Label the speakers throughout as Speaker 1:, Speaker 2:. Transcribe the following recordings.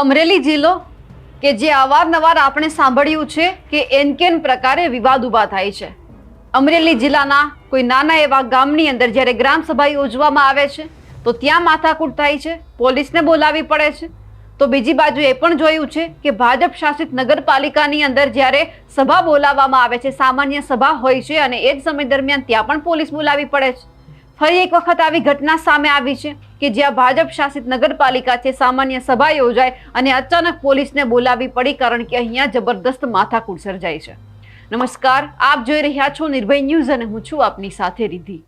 Speaker 1: અમરેલી જિલ્લો કે જે અવારનવાર આપણે સાંભળ્યું છે કે એનકેન પ્રકારે વિવાદ ઊભા થાય છે. અમરેલી જિલ્લાના કોઈ નાના એવા ગામની અંદર જ્યારે ગ્રામસભા યોજવામાં આવે છે, તો ત્યાં માથાકૂટ થાય છે, પોલીસને બોલાવી પડે છે. તો બીજી બાજુ એ પણ જોયું છે કે ભાજપ શાસિત નગરપાલિકાની અંદર જ્યારે સભા બોલાવવામાં આવે છે, સામાન્ય સભા હોય છે અને એ જ સમય દરમિયાન ત્યાં પણ પોલીસ બોલાવી પડે છે. ફરી એક વખત આવી ઘટના સામે આવી છે કે જ્યાં ભાજપ શાસિત નગરપાલિકા છે, સામાન્ય સભા યોજાય અને અચાનક પોલીસને બોલાવી પડી કારણ કે અહીંયા જબરદસ્ત માથાકૂટ સર્જાઈ છે. નમસ્કાર, આપ જોઈ રહ્યા છો નિર્ભય ન્યૂઝ અને હું છું આપની સાથે રિધિ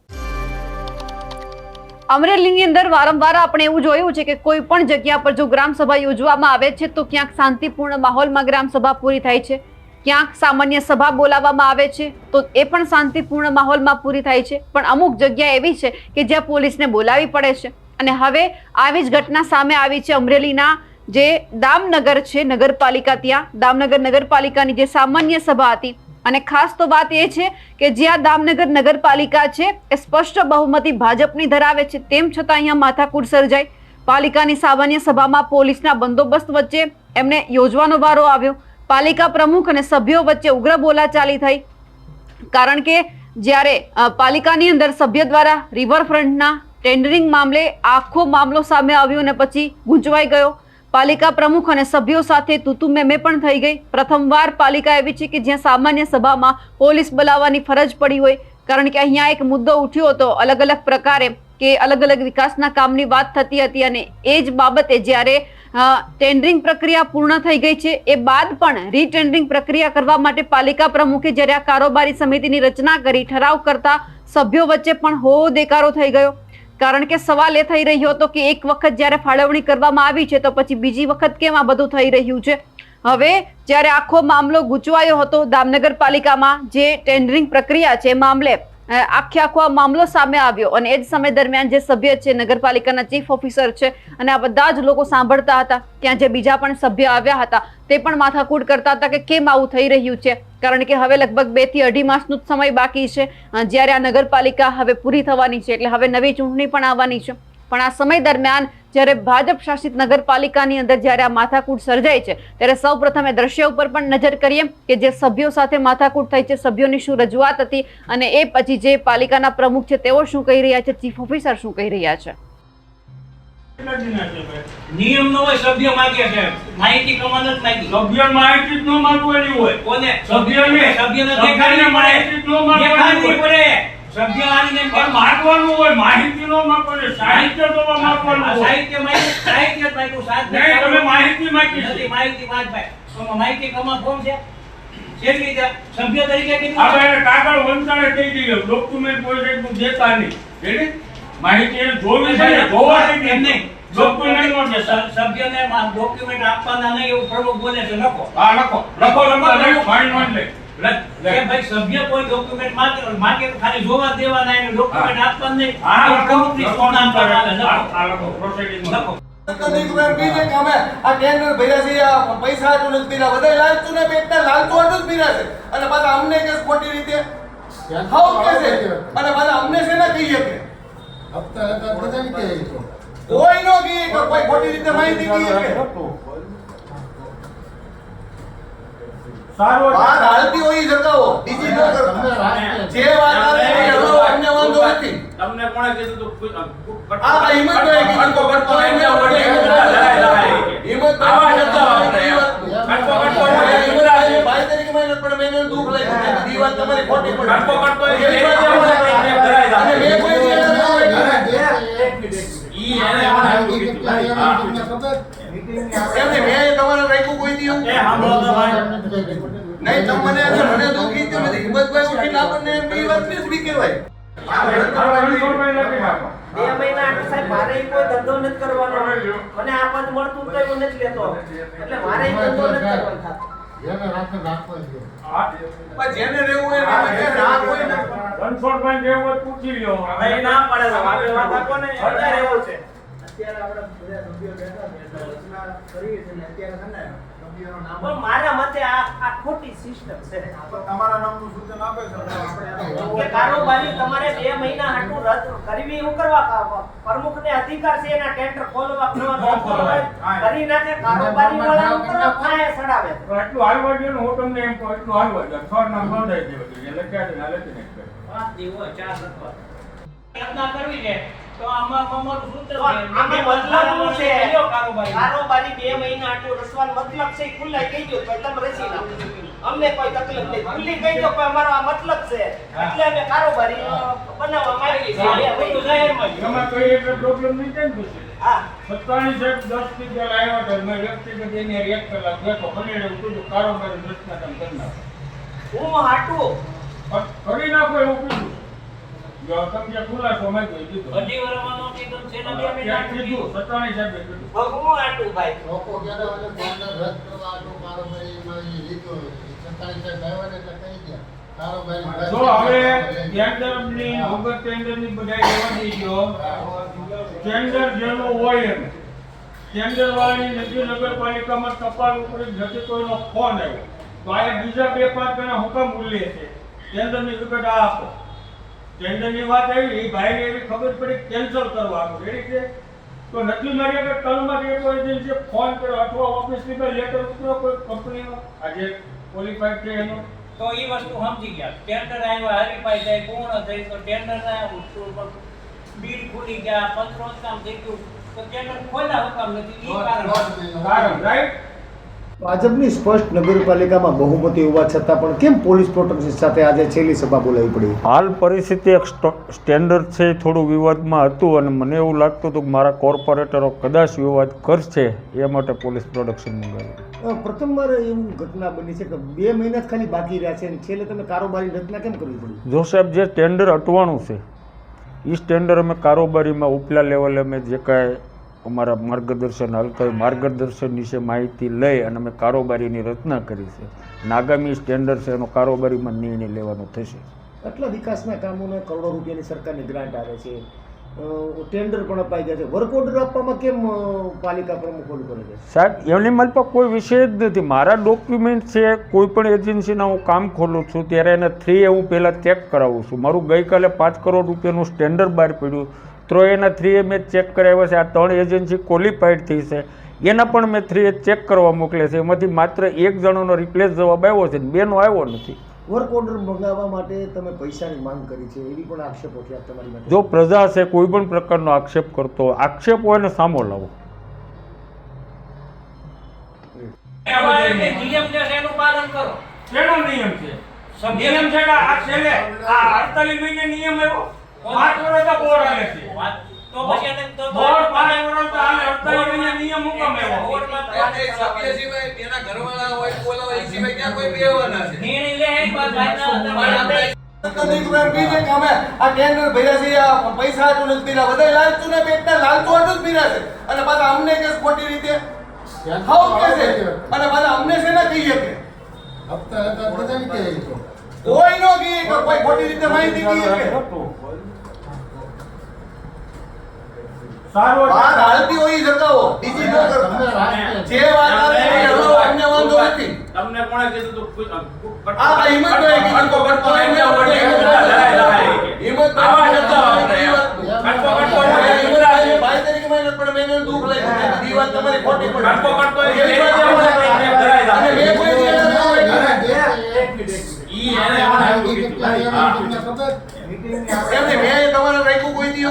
Speaker 1: અમરેલીની અંદર વારંવાર આપણે એવું જોયું છે કે કોઈ પણ જગ્યા પર જો ગ્રામસભા યોજવામાં આવે છે તો ક્યાંક શાંતિપૂર્ણ માહોલમાં ગ્રામસભા પૂરી થાય છે. ક્યાંક સામાન્ય સભા બોલાવવામાં આવે છે, તો એ પણ શાંતિપૂર્ણ માહોલમાં પૂરી થાય છે. પણ અમુક જગ્યા એવી છે કે જ્યાં પોલીસને બોલાવી પડે છે. અને હવે આવી જ ઘટના સામે આવી છે અમરેલીના જે દામનગર છે નગરપાલિકા ત્યાં. દામનગર નગરપાલિકાની જે સામાન્ય સભા હતી. અને ખાસ તો વાત એ છે કે જ્યાં દામનગર નગરપાલિકા છે, એ સ્પષ્ટ બહુમતી ભાજપની ધરાવે છે. તેમ છતાં અહીંયા માથાકૂટ સર્જાઈ. પાલિકાની સામાન્ય સભામાં પોલીસના બંદોબસ્ત વચ્ચે એમને યોજવાનો વારો આવ્યો. પાલિકા પ્રમુખ અને સભ્યો વચ્ચે ઉગ્ર બોલાચાલી થઈ. કારણ કે જ્યારે પાલિકાની અંદર સભ્ય દ્વારા રિવરફ્રન્ટના ટેન્ડરિંગ મામલે આખો મામલો સામે આવ્યો અને પછી ગૂંચવાઈ ગયો. પાલિકા પ્રમુખ અને સભ્યો સાથે તુતુમેમે પણ થઈ ગઈ. પ્રથમવાર પાલિકા એવી છે કે જ્યાં સામાન્ય સભામાં પોલીસ બોલાવવાની ફરજ પડી હોય. કારણ કે અહીંયા એક મુદ્દો ઉઠ્યો હતો અલગ અલગ પ્રકારે. કે અલગ અલગ વિકાસના કામની વાત થતી હતી અને એ જ બાબતે જ્યારે ટેન્ડરિંગ પ્રક્રિયા પૂર્ણ થઈ ગઈ છે, એ બાદ પણ રીટેન્ડરિંગ પ્રક્રિયા કરવા માટે પાલિકા પ્રમુખે જ્યારે આ કારોબારી સમિતિની રચના કરી, ઠરાવ કરતા સભ્યો વચ્ચે પણ હોવો દેકારો થઈ ગયો. કારણ કે સવાલ એ થઈ રહ્યો હતો કે એક વખત જ્યારે ફાળવણી કરવામાં આવી છે, તો પછી બીજી વખત કેમ આ બધું થઈ રહ્યું છે? હવે જ્યારે આખો મામલો ગૂંચવાયો હતો, દામનગર પાલિકામાં જે ટેન્ડરિંગ પ્રક્રિયા છે, એ મામલે આખે આખો આ મામલો સામે આવ્યો અને એ જ સમય દરમિયાન જે સભ્ય છે, નગરપાલિકાના ચીફ ઓફિસર છે અને આ બધા જ લોકો સાંભળતા હતા ત્યાં જે બીજા પણ સભ્ય આવ્યા હતા તે પણ માથાકૂટ કરતા હતા કે કેમ આવું થઈ રહ્યું છે. કારણ કે હવે લગભગ બેથી અઢી માસનો જ સમય બાકી છે. જ્યારે આ નગરપાલિકા હવે પૂરી થવાની છે, એટલે હવે નવી ચૂંટણી પણ આવવાની છે. પણ આ સમય દરમિયાન જ્યારે ભાજપ શાસિત નગરપાલિકાની અંદર જ્યારે આ માથાકૂટ સર્જાય છે ત્યારે સૌ પ્રથમે દ્રશ્ય ઉપર પણ નજર કરીએ કે જે સભ્યો સાથે માથાકૂટ થઈ છે સભ્યોની શું રજૂઆત હતી અને એ પછી જે પાલિકાના પ્રમુખ છે તેઓ શું કહી રહ્યા છે ચીફ ઓફિસર શું કહી રહ્યા છે?
Speaker 2: નિયમ નો હોય સભ્ય માગે છે. માહિતી કમાન જ માગી
Speaker 3: સભ્ય માહિતી જ ન માગવાની હોય.
Speaker 2: કોને?
Speaker 3: સભ્યને.
Speaker 2: સભ્યને પડે. દેખાડવી પડે. સભ્ય
Speaker 3: પણ
Speaker 2: કે
Speaker 3: હોય માહિતી નો માંગવાની સાહિત્ય તો હોય.
Speaker 2: સાહિત્ય માહિતી સાહિત્ય સાત
Speaker 3: નહીં તમે માહિતી માંગી છે.
Speaker 2: નથી માહિતી માંગ ભાઈ. તો માહિતી કમા ફોર્મ છે? કેવી રીતે સભ્ય તરીકે કીધું
Speaker 3: આપણે કાગળ વંચાણે કહી દીધો ડોક્યુમેન્ટ પ્રોજેક્ટ દેતા નહીં. એટલે માહિતી એને જોવી છે જોવા
Speaker 2: એમ
Speaker 3: નહીં ડોક્યુમેન્ટ
Speaker 2: સભ્યને ડોક્યુમેન્ટ આપવાના નહીં એવું પ્રમુખ બોલે છે લખો.
Speaker 3: હા લખો. લખો લખો ફાઇન નોંધ લે.
Speaker 2: ભાઈ સભ્ય કોઈ ડોક્યુમેન્ટ માંગે માંગે તો ખાલી જોવા દેવાના એને ડોક્યુમેન્ટ આપવા નહીં
Speaker 3: લખો.
Speaker 2: લખો.
Speaker 3: લખો પ્રોસિડિંગ
Speaker 2: લખો.
Speaker 4: આ ટેન્ડર ભર્યા છે આ પૈસા હાટું નથી ભર્યા બધા લાલચુ ને પેટના લાલચુ હાટું જ ભર્યા છે અને પાછા અમને કે ખોટી રીતે હાવ કે છે અને પાછા અમને છે ને કહીએ કે
Speaker 5: હપ્તા હતા બધાને કહે તો.
Speaker 4: કોઈ નો કહીએ કોઈ ખોટી રીતે માહિતી કહીએ કે
Speaker 3: સારો
Speaker 4: વાત હાલતી હોય જગાવો બીજી ન કરતા. જે વાત આવે એ હલો અમને વાંધો નથી.
Speaker 3: તમને કોણે કીધું તું?
Speaker 4: આ આ હિંમતભાઈએ કીધું. તો કરતો એને વડે હિંમતભાઈ ઈ વાત ભાઈ તરીકે મને પણ મેં એને લાગ્યું કે ઈ વાત તમારી ખોટી પડી.
Speaker 3: કટકો કટકો એ
Speaker 4: વાત
Speaker 3: ધરાય, ધરાય.
Speaker 4: અને મેં કોઈ દી એને ના
Speaker 5: અરે,
Speaker 4: લાગ્યું.
Speaker 5: બે-
Speaker 3: ઈ એને મને એવું
Speaker 5: આ
Speaker 3: કીધું.
Speaker 5: કેટલા
Speaker 3: હા.
Speaker 5: એવા તમને ખબર?
Speaker 4: એમને મેં તમારે રાખ્યું કોઈ દી એવું?
Speaker 2: એ સાંભળો તો ભાઈ.
Speaker 4: નહીં તમે મને આગળ મને નથી હિંમતભાઈ ઉઠીને આપણને એમ વાત ને બી કહેવાય
Speaker 3: આ રણછોડભાઈ લખી નાખો.
Speaker 6: બે મહિના આટલે સાહેબ મારે કોઈ ધંધો નથી કરવાનો મને આ પદ મળતું તો એવું નથી લેતો એટલે મારે ધંધો નથી કરવાનો થતો.
Speaker 5: જેને રાખે રાખવા જ દો.
Speaker 3: હા.
Speaker 4: પણ જેને રહેવું હોય ના
Speaker 3: હોય પૂછી લ્યો
Speaker 6: હવે ના પડે આપણે વાત આપો ને અત્યારે એવું છે અત્યારે આપણે બધા સભ્યો બેઠા છે રચના કરીએ છીએ અત્યારે છે ને પણ મારા મતે આ આ ખોટી સિસ્ટમ છે.
Speaker 5: તમારા નામનું સૂચન આપે છે
Speaker 6: કે કારોબારી તમારે બે મહિના હાટું રદ કરવી એવું કરવા પ્રમુખને અધિકાર છે એના ટેન્ડર ખોલવા ખોલવા કરી નાખે કારોબારી વાળા ઉપર ફાય સડાવે.
Speaker 3: તો આટલું હાલવા દે ને હું તમને એમ કહું એટલું હાલવા દે છ નામ નોંધાઈ દેવા એટલે ક્યારે ના લેતી નહીં કરે.
Speaker 2: પાંચ દિવસ ચાર રખવા રચના કરવી છે તો આમાં અમારું સૂત્ર
Speaker 6: છે આમાં મતલબ શું છે?
Speaker 2: કયો કારોબારી?
Speaker 6: કારોબારી બે મહિના હાટું રસવાન મતલબ છે ખુલ્લા કહી દો તો તમે રસી ના અમને કોઈ તકલીફ નહીં. ખુલ્લી કહી દો કે અમારો આ મતલબ છે. એટલે અમે કારોબારી બનાવવા માંગીએ છીએ.
Speaker 3: એમાં કોઈ એક પ્રોબ્લેમ નહીં થાય ને પછી.
Speaker 6: હા
Speaker 3: દસથી પહેલા આવ્યા હતા મેં વ્યક્તિગત એની એક કલાક બેઠો ઘણી એવું કીધું કારોબારી કરી નાખો.
Speaker 6: હું હાટું.
Speaker 3: પણ કરી નાખો એવું કીધું જો તમે જે ખુલાસો ટપાલ ઉપર જતી કોઈનો ફોન આવ્યો, તો આ બીજા બે પાંચ જણા હું ઉલ્લે છે. ટેન્ડરની વિગત આપો. ટેન્ડરની વાત આવી એ ભાઈને એવી ખબર પડી કેન્સલ કરવાનું એ રીતે તો નથી મારી આગળ તલમાં એક કોઈ એજન્સીએ ફોન કર્યો અથવા ઓફિસની પર લેટર ઉતર્યો કોઈ કંપનીનો આજે ક્વોલિફાઈડ છે એનો.
Speaker 2: તો એ વસ્તુ સમજી ગયા. ટેન્ડર આવ્યા હરીફાઈ થાય પૂર્ણ થઈ તો ટેન્ડર ના બિલ ખુલી ગયા પંચરોજ કામ થઈ ગયું. તો ટેન્ડર ખોલ્યા હુકમ નથી ઈ કારણ
Speaker 3: કારણ રાઈટ
Speaker 7: ભાજપની સ્પષ્ટ નગરપાલિકામાં બહુમતી હોવા છતાં પણ કેમ પોલીસ પ્રોટેક્શન સાથે આજે છેલ્લી સભા બોલાવી પડી?
Speaker 8: હાલ પરિસ્થિતિ એક સ્ટેન્ડર્ડ છે થોડું વિવાદમાં હતું અને મને એવું લાગતું હતું કે મારા કોર્પોરેટરો કદાચ વિવાદ કરશે એ માટે પોલીસ પ્રોટેક્શન મંગાવ્યું.
Speaker 7: પ્રથમવાર એવું ઘટના બની છે કે બે મહિના જ ખાલી બાકી રહ્યા છે અને છેલ્લે તમે કારોબારી રચના કેમ કરવી પડી?
Speaker 8: જો સાહેબ જે ટેન્ડર અટવાનું છે એ ટેન્ડર અમે કારોબારીમાં ઉપલા લેવલે અમે જે કાંઈ અમારા માર્ગદર્શન હોય માર્ગદર્શન વિશે માહિતી લઈ અને અમે કારોબારીની રચના કરી છે. અને આગામી સ્ટેન્ડર્ડ છે એનો કારોબારીમાં નિર્ણય લેવાનો થશે.
Speaker 7: આટલા વિકાસના કામોને કરોડો રૂપિયાની સરકારની ગ્રાન્ટ આવે છે. ટેન્ડર પણ અપાઈ ગયા છે. વર્ક ઓર્ડર આપવામાં કેમ પાલિકા પ્રમુખ ઓલું કરે છે?
Speaker 8: સાહેબ એમની મારી પાસે કોઈ વિષય જ નથી. મારા ડોક્યુમેન્ટ છે કોઈ પણ એજન્સીના હું કામ ખોલું છું ત્યારે એને થ્રી એ હું પહેલાં ચેક કરાવું છું. મારું ગઈકાલે પાંચ કરોડ રૂપિયાનું સ્ટેન્ડર્ડ બહાર પડ્યું. તો એના થ્રીએ મેં ચેક કરાવ્યા છે. આ ત્રણ એજન્સી ક્વોલિફાઈડ થઈ છે. એના પણ મેં થ્રીએ ચેક કરવા મોકલે છે. એમાંથી માત્ર એક જણોનો રિપ્લેસ જવાબ આવ્યો છે ને બેનો આવ્યો નથી.
Speaker 7: વર્ક ઓર્ડર મંગાવવા માટે તમે પૈસાની માંગ કરી છે. એવી પણ આક્ષેપો છે તમારી માટે.
Speaker 8: જો પ્રજા છે કોઈ પણ પ્રકારનો આક્ષેપ કરતો આક્ષેપ હોય ને સામો લાવો.
Speaker 2: નિયમ છે એનું પાલન કરો.
Speaker 3: શેનો નિયમ છે. નિયમ છે આ છેલ્લે આ અડતાલીસ મહિને નિયમ આવ્યો. પાંચ વર્ષ બોર્ડ હાલે છે.
Speaker 2: તો પછી એને
Speaker 3: બોર્ડ પાંચ વર્ષ અડતાલીસ નિયમ
Speaker 4: ઘરવાળા હોય સિવાય ક્યાં કોઈ છે?
Speaker 2: નિર્ણય લે
Speaker 4: અને પાછા અમને કે ખોટી રીતે. અને પાછા અમને છે ને કહીએ કે.
Speaker 5: હપ્તા હતા
Speaker 4: કોઈ નો કહીએ કે કોઈ ખોટી રીતે માહિતી કહીએ કે
Speaker 3: સારો
Speaker 4: વાત હાલતી હોય જગાવો બીજી ન કરતા જે વાત આવે એ અમને વાંધો નથી
Speaker 3: તમને કોણે કીધું તું
Speaker 4: આ હિંમતભાઈ કીધું તો કરતો હોય ને આપણે હિંમતભાઈ
Speaker 3: કટકો કટકો
Speaker 4: હિંમતભાઈ ભાઈ તરીકે મને પણ મેં એને દુઃખ લાગ્યું વાત તમારી ખોટી પડી
Speaker 3: કટકો કટકો એ
Speaker 4: વાત અને મેં કોઈ એને હોય
Speaker 5: એક મિનિટ, કેટલા એવા તમને ખબર?
Speaker 4: તમારે રાખ્યું કોઈ નહીં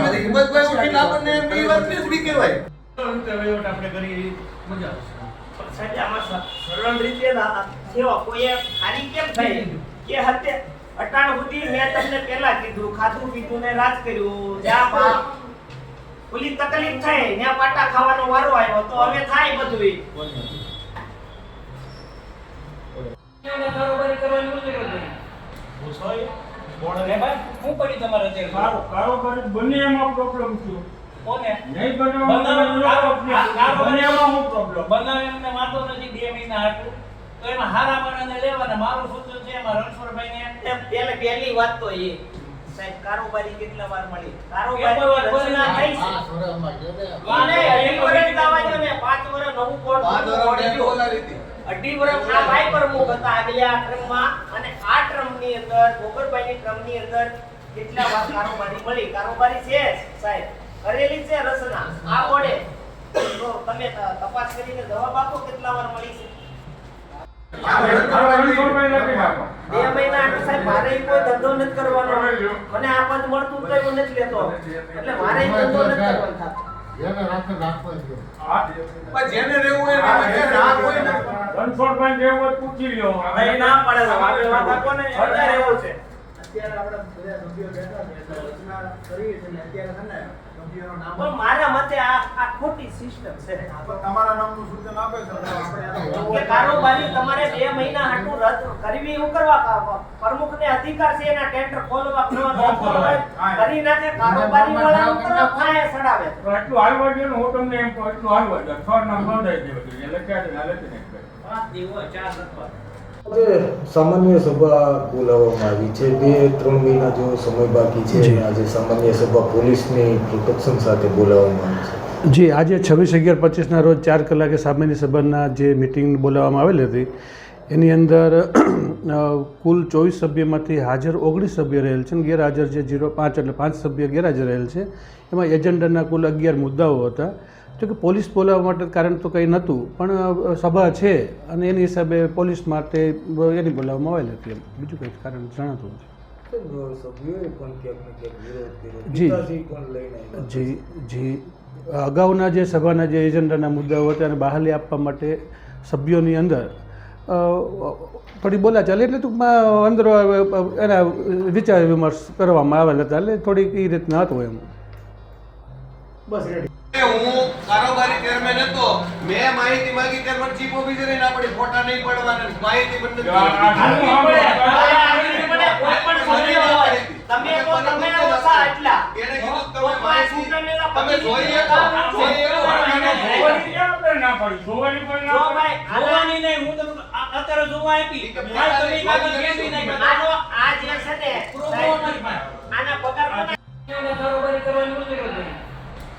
Speaker 4: નથી. હિંમતભાઈ ઉઠીને આપણને એમ વાત
Speaker 6: સરળ રીતે સેવા કોઈએ ખાલી કેમ થઈ? કે હતે અટાણ સુધી મેં તમને પહેલા કીધું ખાધું પીધું ને રાજ કર્યું. જ્યાં ઓલી તકલીફ થઈ ત્યાં પાટા ખાવાનો વારો આવ્યો તો હવે થાય બધું
Speaker 2: હે પડી તમારે અત્યારે?
Speaker 3: કારો કારોબારી બને એમાં પ્રોબ્લેમ થયો
Speaker 2: કોને?
Speaker 3: નહીં બનાવવામાં બંને એમાં હું પ્રોબ્લેમ
Speaker 2: બનાવે એમને વાંધો નથી બે મહિના હાટું. તો એમાં હારા માણસને લેવાના. મારું સૂચન છે એમાં રણછોડભાઈને
Speaker 6: એમ પેલે પહેલી વાત તો એ સાહેબ કારોબારી કેટલા વાર મળી કારોબારી રચના થઈ છે
Speaker 5: પાંચ વર્ષમાં ગયો ને.
Speaker 6: અને અઢી વર્ષ ને પાંચ વર્ષ નવું કોડ
Speaker 4: વર્ષ
Speaker 6: અઢી વર્ષ આ ભાઈ પ્રમુખ હતા આગલા અને આ ટ્રમની અંદર ગોબરભાઈની ટ્રમની અંદર કેટલા વાર કારોબારી મળી? કારોબારી છે સાહેબ. કરેલી છે રચના. આ બોર્ડે. તો તમે તપાસ કરીને જવાબ આપો કેટલા વાર મળી છે. બે મહિના સાહેબ મારે કોઈ ધંધો નથી કરવાનો. મને આ પદ મળતું તો એવું નથી લેતો. એટલે મારે ધંધો નથી કરવાનો થતો.
Speaker 5: જેને રાખે રાખવા જ
Speaker 4: પણ જેને રહેવું હોય એને વચ્ચે ના. કોઈ ને
Speaker 3: રણછોડભાઈ જેવું હોય પૂછી લ્યો.
Speaker 6: હવે ના પડે આપણે વાત આપો ને અત્યારે એવું છે પણ મારા મતે આ આ ખોટી સિસ્ટમ છે. કે કારોબારી તમારે બે મહિના હાટું રદ કરવી એવું કરવા પ્રમુખને અધિકાર છે એના ટેન્ડર ખોલવા ખોલવા કરી નાખે કારોબારી વાળા એવું કરવા સડાવે.
Speaker 3: એટલું આટલું હાલવા ને હું તમને એમ કહું એટલું હાલ દો. છ નંબર નોંધાઈ દેવા એટલે ક્યાં છે હાલે એટલે.
Speaker 2: પાંચ દિવસ ચાર
Speaker 9: આજે સામાન્ય સભા બોલાવવામાં આવી છે. બે ત્રણ મહિના જેવો સમય બાકી છે આજે સામાન્ય સભા પોલીસની પ્રોટેક્શન સાથે બોલાવવામાં આવી છે.
Speaker 10: જી આજે છવ્વીસ અગિયાર પચીસના રોજ ચાર કલાકે સામાન્ય સભાના જે મિટિંગ બોલાવવામાં આવેલી હતી એની અંદર કુલ ચોવીસ સભ્યમાંથી હાજર ઓગણીસ સભ્ય રહેલ છે અને ગેરહાજર જે જીરો પાંચ એટલે પાંચ સભ્ય ગેરહાજર રહેલ છે એમાં એજન્ડાના કુલ અગિયાર મુદ્દાઓ હતા. જો કે પોલીસ બોલાવવા માટે કારણ તો કંઈ નહોતું પણ સભા છે અને એની હિસાબે પોલીસ માટે એની બોલાવવામાં આવેલી હતી એમ. બીજું કંઈ કારણ જણાતું નથી. જી. જી જી. અગાઉના જે સભાના જે એજન્ડાના મુદ્દાઓ હતા એને બહાલી આપવા માટે સભ્યોની અંદર થોડી બોલા ચાલે. એટલે ટૂંકમાં અંદર એના વિચાર વિમર્શ કરવામાં આવેલા હતા. એટલે થોડીક એ રીતના હતું એમ.
Speaker 7: બસ રેડી
Speaker 4: હું કારોબારી ચેરમેન હતો મેં માહિતી માંગી ત્યારે મને ચીફ ઓફિસરે ના પડી ફોટા નહીં પડવાના માહિતી પણ.
Speaker 6: તમે તો તમે ઓછા એટલા.
Speaker 4: એને કીધું તમે માહિતી તમે
Speaker 6: પચીસ
Speaker 4: જોઈ
Speaker 6: ટકા
Speaker 4: જોઈ શકો
Speaker 3: જોવાની
Speaker 4: જોવાની
Speaker 3: ક્યાં આપણે ના પડી? જોવાની પણ ના
Speaker 6: ભાઈ આના
Speaker 2: નહીં હું તમને અત્યારે જોવા આપી. ભાઈ તમે કાગળ કેદી નહીં
Speaker 6: આનો આ જે છે ને. આના પગાર
Speaker 2: એને કારોબારી કરવાની શું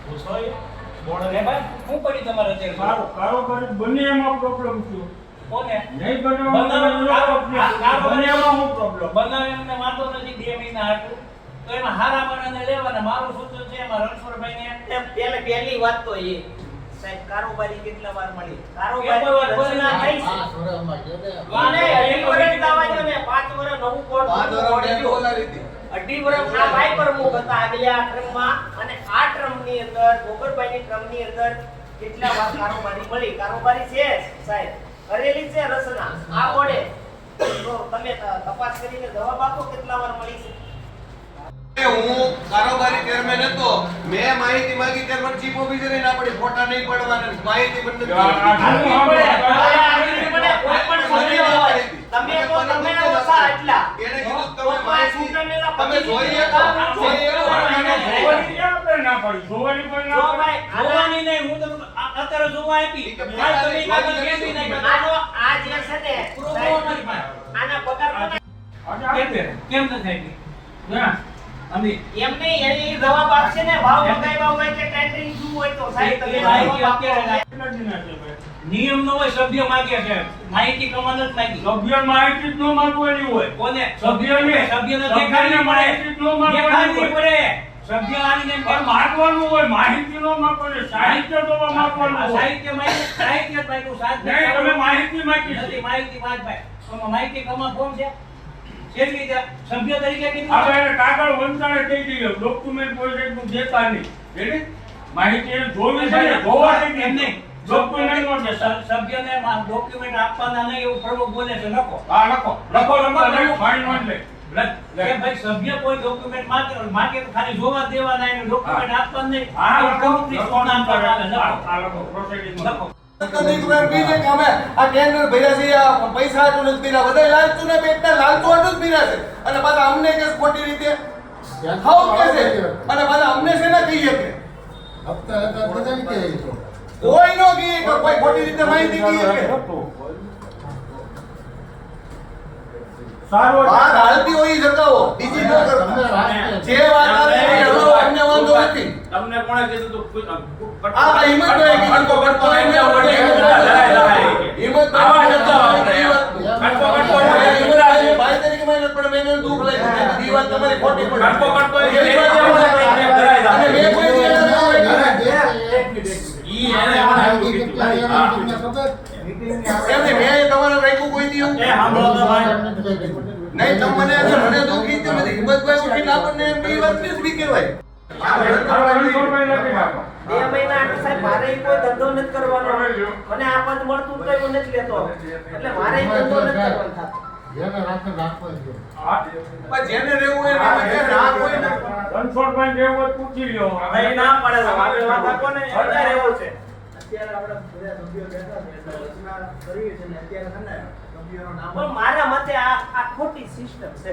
Speaker 2: જરૂર નથી? હે ભાઈ, શું પડ્યું તમારે અત્યારે?
Speaker 3: કારો- કારોબારી બને એમાં પ્રોબ્લેમ થયો
Speaker 2: કોને?
Speaker 3: નહીં બનવામાં
Speaker 2: બનાવ-
Speaker 3: બને એમાં બને પ્રોબ્લેમ
Speaker 2: બનાવે એમને વાંધો નથી બે મહિના હાટું. તો એમાં હારા માણસને લેવાના. મારું સૂચન છે એમાં રણછોડભાઈને
Speaker 6: એમ પહેલે પહેલી વાત તો એ સાહેબ કારોબારી કેટલા વાર મળી કારોબારી થઈ છે
Speaker 5: પાંચ ગયો ને.
Speaker 6: વર્ષ દાવા ને પાંચ વર્ષ નવું કોડ
Speaker 4: પાંચ વર્ષ બોલાવી હતી
Speaker 6: અઢી વર્ષ આ ભાઈ પ્રમુખ હતા. આગલા ક્રમમાં અને આ ક્રમની અંદર ગોગરભાઈની ક્રમની અંદર કેટલા વાર કારોબારી મળી? કારોબારી છે સાહેબ. કરેલી છે રચના. આ બોર્ડે. તો તમે તપાસ કરીને જવાબ આપો કેટલા વાર મળી છે.
Speaker 4: હું કારોબારી ચેરમેન હતો. મેં માહિતી માંગી ત્યારે મને ચીફ ઓફિસર ના પડી ફોટા નહીં પડવાના. માહિતી
Speaker 6: બંધ. તમે તો તમે એટલા.
Speaker 4: એને તમે જોઈ શકો જોઈ શકો
Speaker 3: ના પાડી? જોવાની ના પાડી?
Speaker 2: જોવાની નહીં. હું તમને અત્યારે જોવા આપી. કાલ તમે કાગળ કેદી નહીં
Speaker 6: આનો આ જે છે ને. આના પગાર
Speaker 2: કેમ કેમ નથી આપી? ના, અમી
Speaker 6: એમ નહીં જવાબ આપશે ને ભાવ મંગાવ્યા હોય કે ટેન્ડરિંગ શું હોય તો સાહેબ તમે
Speaker 2: માહિતી અત્યારે? નિયમ નો હોય સભ્ય માગે છે. માહિતી કમાન જ માગી.
Speaker 3: સભ્ય માહિતી જ ન માંગવાની હોય.
Speaker 2: કોને?
Speaker 3: સભ્યને.
Speaker 2: સભ્યને દેખાડવી
Speaker 3: માહિતી જ ન
Speaker 2: પડે
Speaker 3: માંગવાની
Speaker 2: પડે. સભ્ય આવીને
Speaker 3: પણ માંગવાનું હોય માહિતી નો માંગવાની સાહિત્ય તો માંગવાનું હોય.
Speaker 2: સાહિત્ય માહિતી સાહિત્ય ભાઈ માગ્યું. સાત
Speaker 3: તમે માહિતી માંગી
Speaker 2: નથી માહિતી વાત ભાઈ. માહિતી કમા કોણ છે? કેવી રીતે સભ્ય તરીકે કીધું
Speaker 3: હવે કાગળ વંચાણે કહી દઈએ ડોક્યુમેન્ટ કોઈ જાતનું દેતા નહીં. એટલે માહિતી જોવી છે ને?
Speaker 2: એમ નહીં.
Speaker 3: નહીં. ડોક્યુમેન્ટ નો
Speaker 2: સભ્યને આપવાના નહીં એવું પ્રમુખ બોલે છે. લખો.
Speaker 3: હા લખો. લખો લખો ફાઇલ નોંધ. લે
Speaker 2: કે. ભાઈ સભ્ય કોઈ ડોક્યુમેન્ટ માંગે માંગે તો ખાલી જોવા દેવાના એને ડોક્યુમેન્ટ આપવા નહીં.
Speaker 3: હા, લખો. પ્રોસિડિંગ
Speaker 2: લખો.
Speaker 4: કોઈ નો કે? કોઈ ખોટી રીતે માહિતી કહીએ કે?
Speaker 3: સારો
Speaker 4: વાત હાલતી હોય જગાવો બીજી ન કરતા. જે વાત આવે એ અમને વાંધો નથી.
Speaker 2: તમને કોણે કીધું તું?
Speaker 4: આ આ હિંમતભાઈએ કીધું તો
Speaker 2: કટકો એમને વડે.
Speaker 4: હિંમતભાઈ
Speaker 2: આવા શબ્દો વાપરે.
Speaker 4: ઈ વાત-
Speaker 2: કટકો કટકો
Speaker 4: હિંમતભાઈ મને પણ મેં એને લાગ્યું. મેં કીધું વાત તમારી ખોટી પડી.
Speaker 2: કટકો કટકો
Speaker 4: એવી વાત અને મેં કોઈ
Speaker 5: એક મિનિટ,
Speaker 2: ઈ એને
Speaker 5: ઈ
Speaker 2: કીધું.
Speaker 5: ખબર?
Speaker 4: નહીં, મેં તમારે રાખ્યું કોઈ દી એવું?
Speaker 2: એ સાંભળો તો ભાઈ.
Speaker 4: નહીં, મને નથી. હિંમતભાઈ આપણને વાત બી કહેવાય.
Speaker 3: હવે રણછોડભાઈ લખી નાખો.
Speaker 6: બે મહિના આટલું સાહેબ મારે કોઈ ધંધો નથી કરવાનો મને આ પદ મળતું તો હું નથી લેતો એટલે મારે ધંધો નથી કરવાનો થતો.
Speaker 5: જેને રાખે રાખવા દ્યો.
Speaker 3: આ
Speaker 4: પૂછી રહેવું હોય એને એમાં ક્યાંય ના હોય ને.
Speaker 6: ના છે ને પણ મારા મતે આ આ ખોટી સિસ્ટમ છે.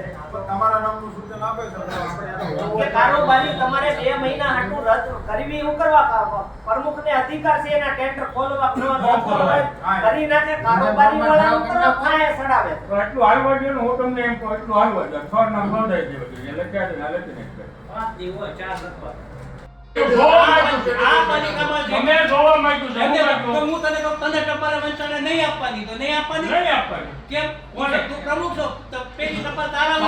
Speaker 6: કે કારોબારી તમારે બે મહિના હાટું રદ કરવી હું કરવા? કા- પ્રમુખને અધિકાર છે એના ટેન્ડર ખોલવા ખોલવા કરી નાખે કારોબારી વાળાનું કરવા ફાય સડાવે.
Speaker 3: એટલું હાલવા દો હું તમને એમ કહું એટલું હાલવા દો છ નામ નોંધાઈ દેવા છે ને
Speaker 2: ચાર લખવા. પ્રમુખ છો તો પેલી ટપાલ તારા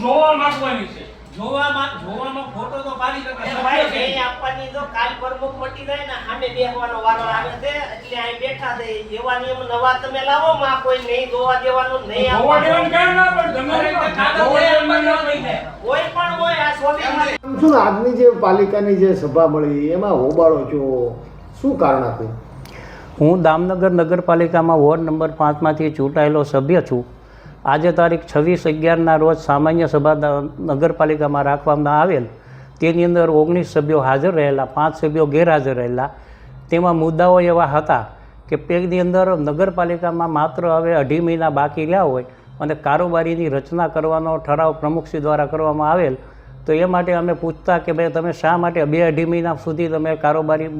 Speaker 3: જોવા માંગવાની છે.
Speaker 2: જોવામાં જોવામાં ફોટો તો પાલિકા
Speaker 6: એ ભાઈ નહીં આપવાની તો કાલ પ્રમુખ મટી જાય ને સામે બેસવાનો વારો આવે છે એટલે અહીં બેઠા છે એવા નિયમ નવા તમે લાવો માં કોઈ નહીં જોવા દેવાનું નહીં
Speaker 3: જોવા દેવાનું ના પડે? પડે.
Speaker 6: કોઈ પણ હોય આ
Speaker 7: શું આજની જે પાલિકાની જે સભા મળી એમાં હોબાળો છો? શું કારણ હતું?
Speaker 11: હું દામનગર નગરપાલિકામાં વોર્ડ નંબર પાંચમાંથી ચૂંટાયેલો સભ્ય છું. આજે તારીખ છવ્વીસ અગિયારના રોજ સામાન્ય સભા નગરપાલિકામાં રાખવામાં આવેલ. તેની અંદર ઓગણીસ સભ્યો હાજર રહેલા, પાંચ સભ્યો ગેરહાજર રહેલા. તેમાં મુદ્દાઓ એવા હતા કે પેગની અંદર નગરપાલિકામાં માત્ર હવે અઢી મહિના બાકી રહ્યા હોય અને કારોબારીની રચના કરવાનો ઠરાવ પ્રમુખશ્રી દ્વારા કરવામાં આવેલ, તો એ માટે અમે પૂછતા કે ભાઈ તમે શા માટે બે અઢી મહિના સુધી તમે કારોબારી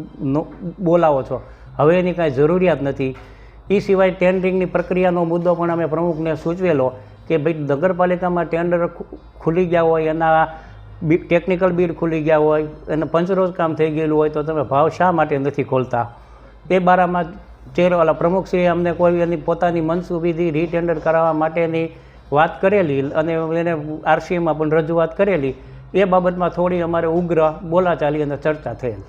Speaker 11: બોલાવો છો? હવે એની કાંઈ જરૂરિયાત નથી. એ સિવાય ટેન્ડરિંગની પ્રક્રિયાનો મુદ્દો પણ અમે પ્રમુખને સૂચવેલો કે ભાઈ નગરપાલિકામાં ટેન્ડર ખુલી ગયા હોય, એના બી, ટેકનિકલ બિલ ખુલી ગયા હોય, અને પંચરોજ કામ થઈ ગયેલું હોય તો તમે ભાવ શા માટે નથી ખોલતા? એ બારામાં ચેરવાલા પ્રમુખશ્રીએ અમને કોઈ એની પોતાની મનસુબીથી રીટેન્ડર કરાવવા માટેની વાત કરેલી અને એને આરસીએમાં પણ રજૂઆત કરેલી. એ બાબતમાં થોડી અમારે ઉગ્ર બોલાચાલી અને ચર્ચા થયેલ.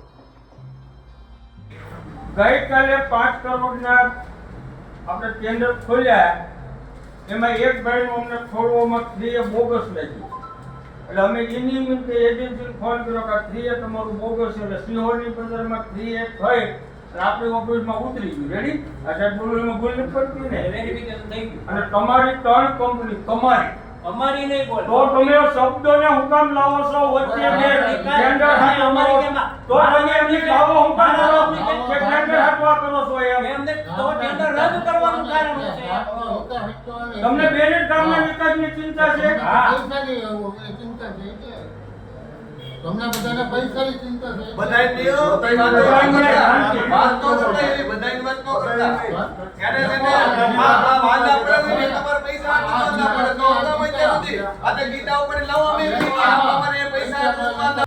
Speaker 3: ગઈકાલે પાંચ કરોડના આપણે ટેન્ડર ખોલ્યા એમાં એક ભાઈનું અમને ખોલવામાં થ્રીએ બોગસ લાગ્યું. એટલે અમે એની મિનિટે એજન્સીને ફોન કર્યો કે થ્રીએ તમારું બોગસ એટલે પંદરમાં થ્રી એ થઈ અને આપણી ઓફિસમાં ઉતરી ગયું. રેડી આ સાહેબ ભૂલ નથી પડતી ને? અને તમારી ત્રણ કંપની તમારી.
Speaker 2: અમારી નહીં બોલ
Speaker 3: તો તમે શબ્દોને હું કામ લાવો છો વચ્ચે બે જેન્ડર હાથ
Speaker 2: અમારી
Speaker 3: તો તમે એમની લાવો હું કામ કરો કે જેન્ડર હાથવા કરો છો એમ
Speaker 2: એમને તો જેન્ડર રદ કરવાનું કારણ છે.
Speaker 3: તમને બેને કામના વિકાસની ચિંતા છે
Speaker 5: એ ચિંતા છે. તમને બધાને પૈસાની ચિંતા છે
Speaker 4: બધાય દેવો, કઈ વાત ન કરતા. વાત એવી બધાયની વાત તો કરતા. ત્યારે તેને આ- આ વાંધા ને, તમારે પૈસા આપવાના પડે. તો આના ત્યાં સુધી. આ તો ગીતા ઉપર લાવો અમે. એ પૈસા આપવાના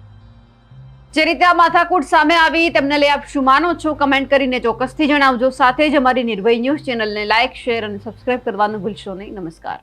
Speaker 1: જે રીતે આ માથાકૂટ સામે આવી તેમને લઈ આપ શું માનો છો? કમેન્ટ કરીને ચોક્કસથી જણાવજો. સાથે જ અમારી નિર્ભય ન્યૂઝ ચેનલને લાઇક શેર અને સબસ્ક્રાઇબ કરવાનું ભૂલશો નહીં. નમસ્કાર.